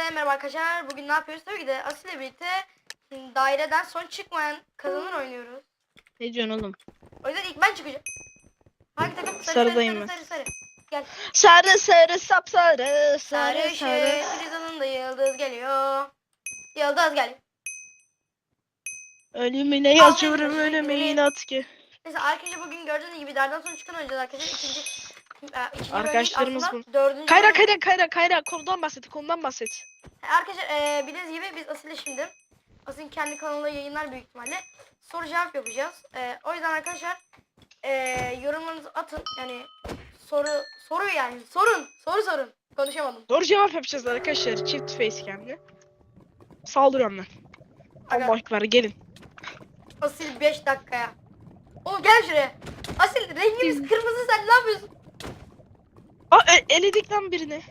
Hepinize merhaba arkadaşlar. Bugün ne yapıyoruz? Tabii ki de Asil ile birlikte daireden son çıkmayan kazanır oynuyoruz. Ne diyorsun oğlum? O yüzden ilk ben çıkacağım. Hangi takım? Sarı sarı sarı ben. sarı sarı. Gel. Sarı sarı sapsarı Sarı sarı sarı. ışık. Prizanın da yıldız geliyor. Yıldız gel. Ölümüne yazıyorum ölüme inat ki. Neyse arkadaşlar bugün gördüğünüz gibi derden sonra çıkan oynayacağız arkadaşlar. İkinci, Arkadaşlarımız Dördüncü Kayra kayra kayra kayra konudan bahset konudan bahset. Arkadaşlar e, bildiğiniz gibi biz Asil'le şimdi Asil'in kendi kanalında yayınlar büyük ihtimalle soru cevap yapacağız. E, o yüzden arkadaşlar e, yorumlarınızı atın. Yani soru soru yani sorun soru sorun. Konuşamadım. Doğru cevap yapacağız arkadaşlar çift face cam'le. Saldırıyorum ben. Aga, Allah ekber gelin. Asil 5 dakikaya. Oğlum gel şuraya. Asil rengimiz kırmızı sen ne yapıyorsun? Aa e- eledik lan birini.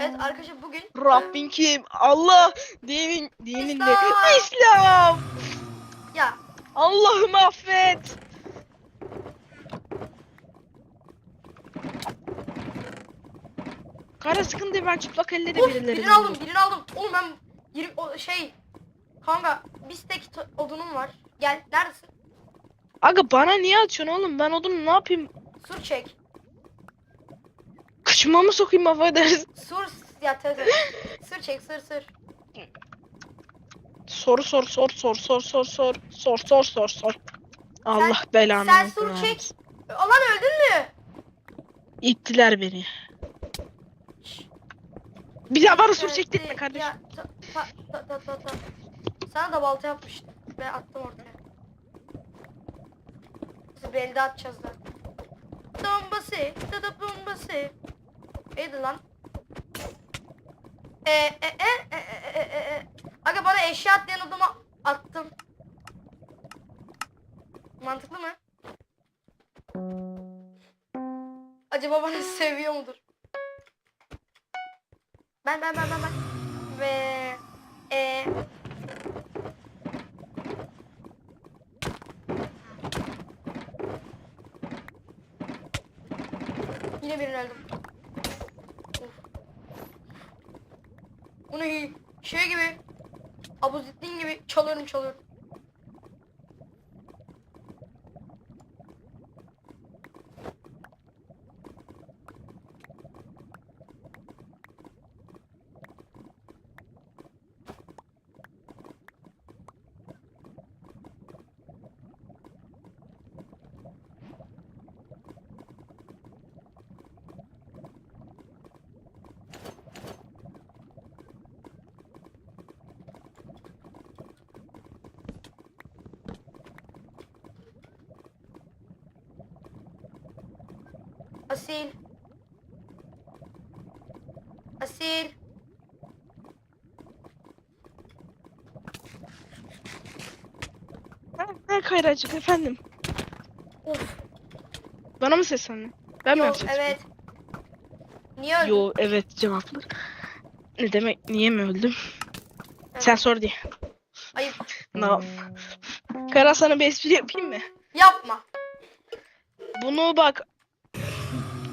Evet arkadaşlar bugün Rabbin kim? Allah dinin dinin de İslam. İslam. ya Allah'ım affet. Kara sıkıntı ben çıplak elle de of, birileri. birini aldım birini aldım. Oğlum ben 20 o, şey kanka bir to- odunum var. Gel neredesin? Aga bana niye atıyorsun oğlum? Ben odunu ne yapayım? Sur çek. Kıçıma mı sokayım affedersin? Sur ya tövbe. sır çek sır sır. Soru sor sor sor sor sor sor sor sor sor sor. Allah belanı. sen versin. sur çek. Alan öldün mü? İttiler beni. Bir daha bana sur çektirme kardeşim. Ya, ta, ta, ta, ta, ta. Sana da balta yapmıştım. Ben attım ortaya. Elde atacağız da. Bombası, tada bombası. Neydi lan? E, e, e, e, e, e, e, e. Aga bana eşya atlayan adama attım. Mantıklı mı? Acaba bana seviyor mudur? Ben ben ben ben ben. Ve e Yine birini öldüm. Bunu şey gibi Abuzettin gibi çalıyorum çalıyorum. Asil. Asil. Ha, ha Kayracık efendim. Of. Bana mı seslendin? Ben mi Yok yapacağım? evet. Niye öldün? Yo evet cevaplı. Ne demek niye mi öldüm? Evet. Sen sor diye. Ayıp. Ne yap? Kara sana bir espri yapayım mı? Yapma. Bunu bak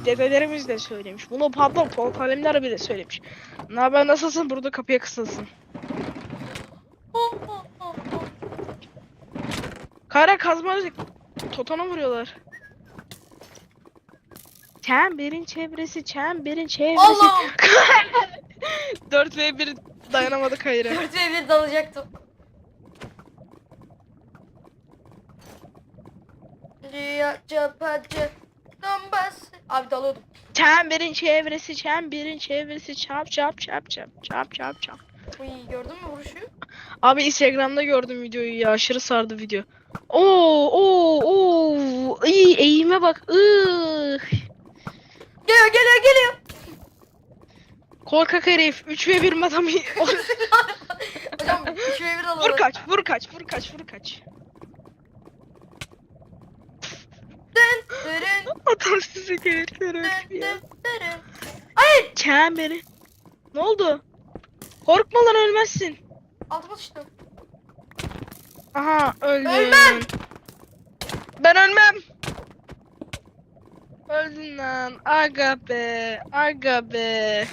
dedelerimiz de söylemiş. Bunu pardon Polat Alemdar bile söylemiş. Ne haber nasılsın? Burada kapıya kısılsın. Kara kazmalı totona vuruyorlar. Çemberin çevresi, çemberin çevresi. Allah'ım. 4 ve 1 dayanamadı Kayra. Dörtüye bir dalacaktım. Dünya çapacı gambası. Abi dalıyordum. Çemberin çevresi, çemberin çevresi, çap çap çap çap çap çap çap. Uy gördün mü vuruşu? Abi Instagram'da gördüm videoyu ya aşırı sardı video. Oo oo oo iyi eğime bak. Ih. Geliyor geliyor geliyor. Korkak herif 3 ve 1 madam. Hocam şuraya bir alalım. vur kaç, vur kaç, vur kaç, vur kaç. Dın dırın Adam sizi herifler dın dın dırın. Hayır. Çemberi. Ne oldu? Korkma lan ölmezsin. Altıma sıçtım. Aha öldüm. Ölmem. Ben ölmem. Öldün lan. Aga be. Aga be.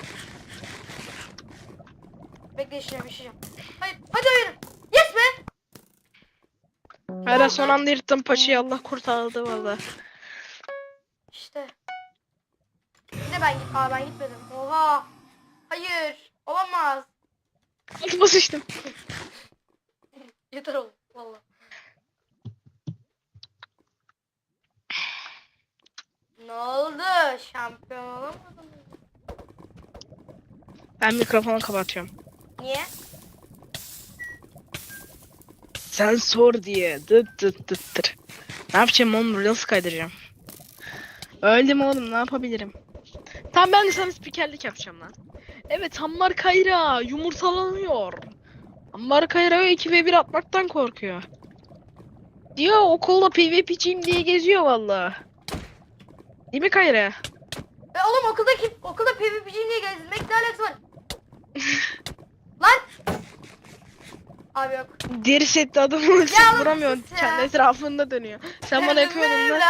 Bekle işleyeceğim işleyeceğim. Hayır hadi oyun. Hayra son anda yırttım paçayı Allah kurtardı valla. İşte. Bir de ben git. Aa ben gitmedim. Oha. Hayır. Olamaz. Altıma sıçtım. Yeter oğlum. Valla. Ne oldu? Şampiyon olamadın mı? Ben mikrofonu kapatıyorum. Niye? Sen sor diye. Dıt dıt dıt dır. Ne yapacağım oğlum? Reels kaydıracağım. Öldüm oğlum ne yapabilirim? Tamam ben de sana spikerlik yapacağım lan. Evet Hammar Kayra yumurtalanıyor. Hammar Kayra 2 ve 1 atmaktan korkuyor. Diyor okulda PvP'ciyim diye geziyor valla. Değil mi Kayra? E oğlum okulda kim? Okulda PvP'ci niye gezmek ne alakası var? Lan! Abi yok. Deri setli adamı oğlum vuramıyorsun. ya. Kendi etrafında dönüyor. Sen bana yapıyordun lan.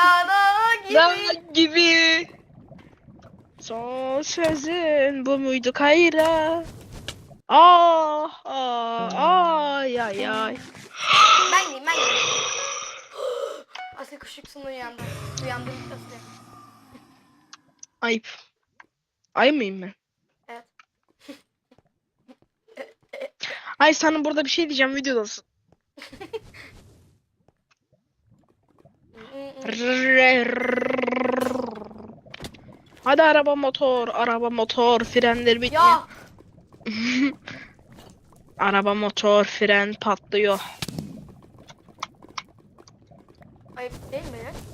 Lan gibi. Son sözün bu muydu Kayra? Ah ah ay ay ay. Ben gideyim ben gideyim. Asıl kuşuksun uyandı. Uyandım Aslı. Ayıp. Ay mıyım ben? Ay sana burada bir şey diyeceğim videodasın. Hadi araba motor, araba motor, frenler bitmiyor. ya Araba motor, fren patlıyor. ayıp değil mi?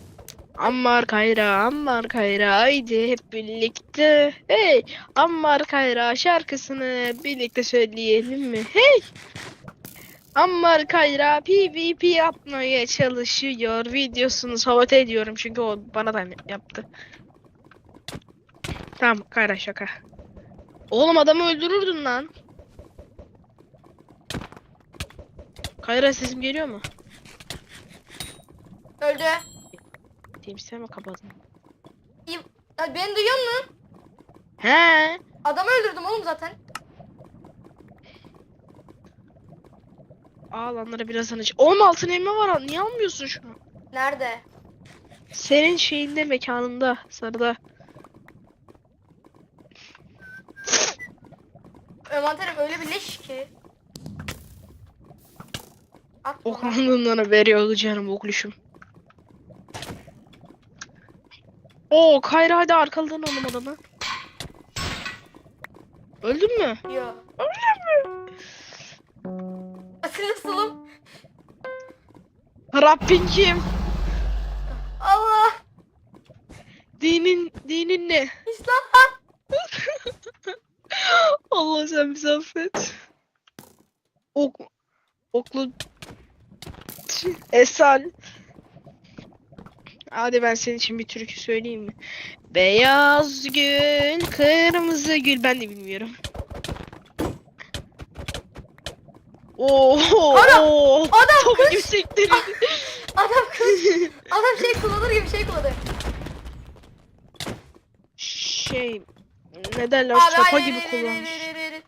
Ammar Kayra, Ammar Kayra, haydi hep birlikte. Hey, Ammar Kayra şarkısını birlikte söyleyelim mi? Hey! Ammar Kayra PvP yapmaya çalışıyor. Videosunu sabote ediyorum çünkü o bana da yaptı. Tamam Kayra şaka. Oğlum adamı öldürürdün lan. Kayra sesim geliyor mu? Öldü. Teams'e mi kapadın? Ya beni duyuyor musun? He. Adamı öldürdüm oğlum zaten. Alanlara biraz anıç. Oğlum altın elma var. al- Niye almıyorsun şunu? Nerede? Senin şeyinde mekanında. Sarıda. Envanterim öyle bir leş ki. Atma. lan. Okulundan veriyor canım okluşum. Oo Kayra hadi arkaladın oğlum adamı. Öldün mü? Yo. Öldün mü? Nasılım? Rabbin kim? Allah. Dinin, dinin ne? İslam. Allah sen bizi affet. Ok, oklu Esan. Hadi ben senin için bir türkü söyleyeyim mi? Beyaz gül, kırmızı gül ben de bilmiyorum. Oo, Ana! oo, Adam çok kız! yüksekleri. Adam kız. Adam şey kullanır gibi şey kullanıyor. şey, ne derler, sopa hayır, gibi hayır, hayır, kullanmış. hayır, hayır, hayır.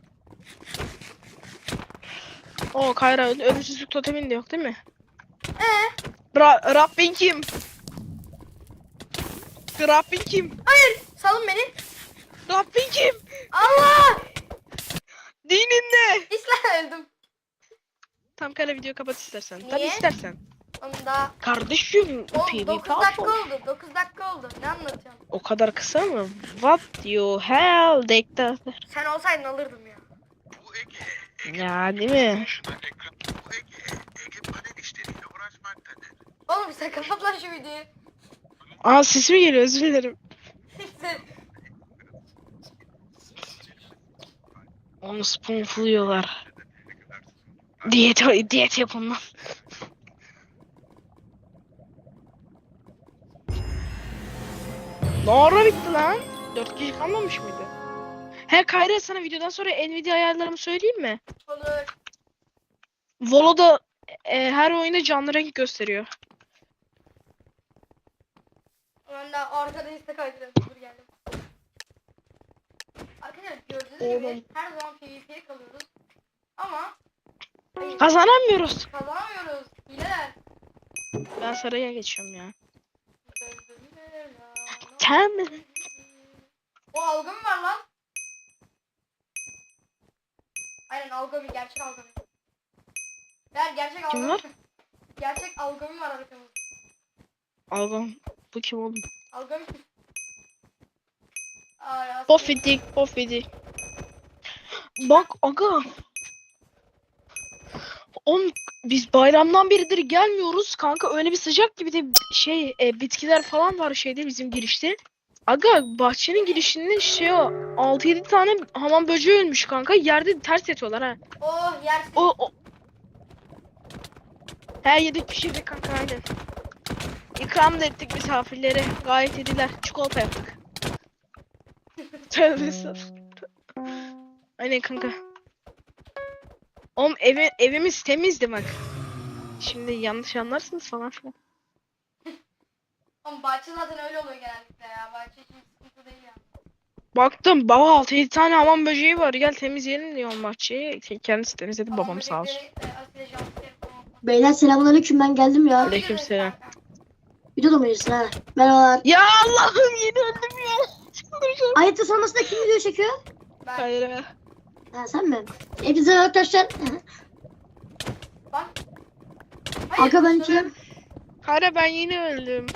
O Kayra ölümsüzlük totemin de yok değil mi? Ee, Ra Rabbin kim? Rabbin kim? hayır. Salın beni. Rabbin kim? Allah. Dinin ne? İslam öldüm. Tam kare video kapat istersen. Tabii Niye? istersen. Onu daha. Kardeşim Oğlum PvP 9 dakika oldu. oldu. 9 dakika oldu. Ne anlatıyorsun? O kadar kısa mı? What you hell diktatör. Sen olsaydın alırdım ya. Bu Ege, Ya değil mi? Oğlum sen kapat lan şu videoyu. Aa sesim geliyor özür dilerim. Onu spoonfuluyorlar. Diyet, diyet yapın lan. Ne ara bitti lan? 4 kişi kalmamış mıydı? He Kayra sana videodan sonra Nvidia ayarlarımı söyleyeyim mi? Olur. Volo'da e, her oyunda canlı renk gösteriyor. Ben de arkada insta kaydırıyorum. Dur geldim. Arkadaşlar gördüğünüz gibi Oğlum. her zaman PvP'ye kalıyoruz. Ama hayır, Kazanamıyoruz. kazanamıyoruz. Hileler. Ben saraya geçiyorum ya. Sen mi? O algı mı var lan? Aynen algı bir gerçek algı bir. Der gerçek algı Kim var? Gerçek algı mı var arkamızda? Algam. Bu kim oğlum? Ya. Pofidik, pofidik. Bak aga. Oğlum biz bayramdan beridir gelmiyoruz kanka öyle bir sıcak gibi de şey e, bitkiler falan var şeyde bizim girişte. Aga bahçenin girişinde şey o 6-7 tane hamam böceği ölmüş kanka yerde ters yatıyorlar ha. Oh yersin. O o. He yedik pişirdik kanka aynen. İkram da ettik misafirlere. Gayet yediler. Çikolata yaptık. Tövbe. Aynen kanka. Oğlum evi, evimiz temizdi bak. Şimdi yanlış anlarsınız falan filan. Ama bahçe zaten öyle oluyor genellikle ya. Bahçe için sıkıntı değil ya. Baktım baba 6-7 tane hamam böceği var gel temizleyelim diyorum bahçeyi. Kendisi temizledi babam sağ olsun. e. Beyler selamünaleyküm ben geldim ya. Aleykümselam. Videoda mıyız ha? Merhabalar. Ya Allah'ım yeni öldüm ya. Ayıptır sormasında kim video çekiyor? Ben Hayır. Ha sen mi? Hepinize arkadaşlar. bak. Hayır, Aga ben şöyle- kim? Hayır ben yeni öldüm.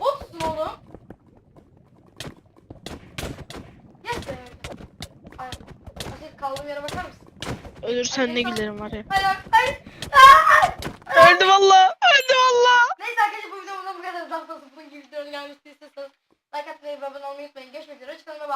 Botsun oğlum. Yes be. Ay, Asil kaldığım yere bakar mısın? Ölürsen ne gülerim var ya. Hayır hayır. Aa! Öldü valla daha fazla bunun gibi videoları gelmek istiyorsanız like atmayı ve abone olmayı unutmayın. Görüşmek üzere. Hoşçakalın.